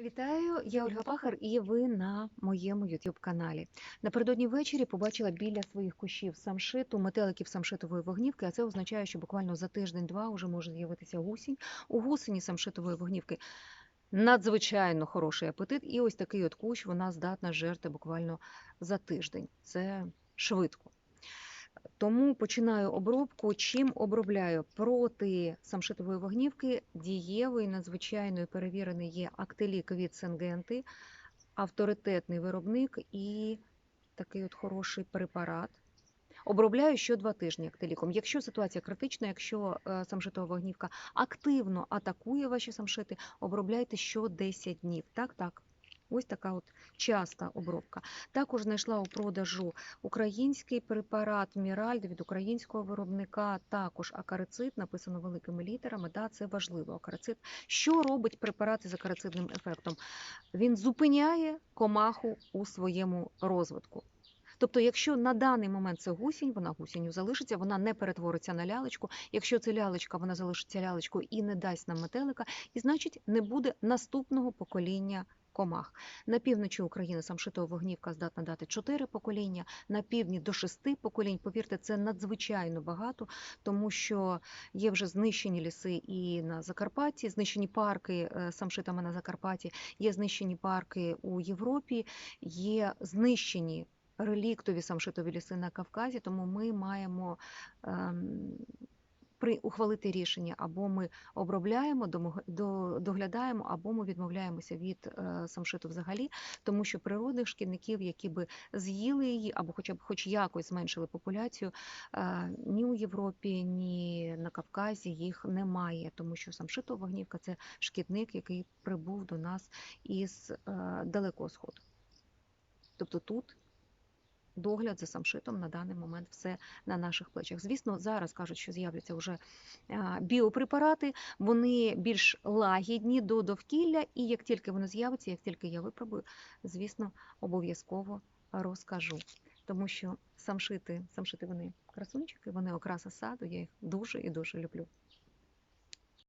Вітаю, я Ольга Пахар, і ви на моєму youtube каналі. Напередодні ввечері побачила біля своїх кущів самшиту, метеликів самшитової вогнівки, а це означає, що буквально за тиждень-два вже може з'явитися гусінь. У гусені самшитової вогнівки надзвичайно хороший апетит, і ось такий от кущ вона здатна жерти буквально за тиждень. Це швидко. Тому починаю обробку. Чим обробляю проти самшитової вогнівки, дієвий, надзвичайно перевірений є актелік від Сенгенти, авторитетний виробник і такий от хороший препарат. Обробляю що два тижні актеліком. Якщо ситуація критична, якщо е, самшитова вогнівка активно атакує ваші самшити, обробляйте що 10 днів. Так, так. Ось така от часта обробка. Також знайшла у продажу український препарат Міральд від українського виробника, також акарицид, написано великими літерами. Да, це важливо. Акарицид. Що робить препарат із акарицидним ефектом? Він зупиняє комаху у своєму розвитку. Тобто, якщо на даний момент це гусінь, вона гусінню залишиться, вона не перетвориться на лялечку. Якщо це лялечка, вона залишиться лялечкою і не дасть нам метелика, і значить не буде наступного покоління комах. На півночі України самшитова вогнівка здатна дати 4 покоління, на півдні до 6 поколінь. Повірте, це надзвичайно багато, тому що є вже знищені ліси і на Закарпатті, знищені парки е, самшитами на Закарпатті, є знищені парки у Європі, є знищені реліктові самшитові ліси на Кавказі, тому ми маємо. ем, При ухвалити рішення або ми обробляємо, доглядаємо, або ми відмовляємося від е, самшиту взагалі, тому що природних шкідників, які би з'їли її, або хоча б хоч якось зменшили популяцію, е, ні у Європі, ні на Кавказі їх немає, тому що самшитова вогнівка це шкідник, який прибув до нас із е, далекого сходу. Тобто тут догляд за самшитом на даний момент все на наших плечах. Звісно, зараз кажуть, що з'являться вже біопрепарати, вони більш лагідні до довкілля, і як тільки вони з'являться, як тільки я випробую, звісно, обов'язково розкажу. Тому що самшити, самшити вони красунчики, вони окраса саду, я їх дуже і дуже люблю.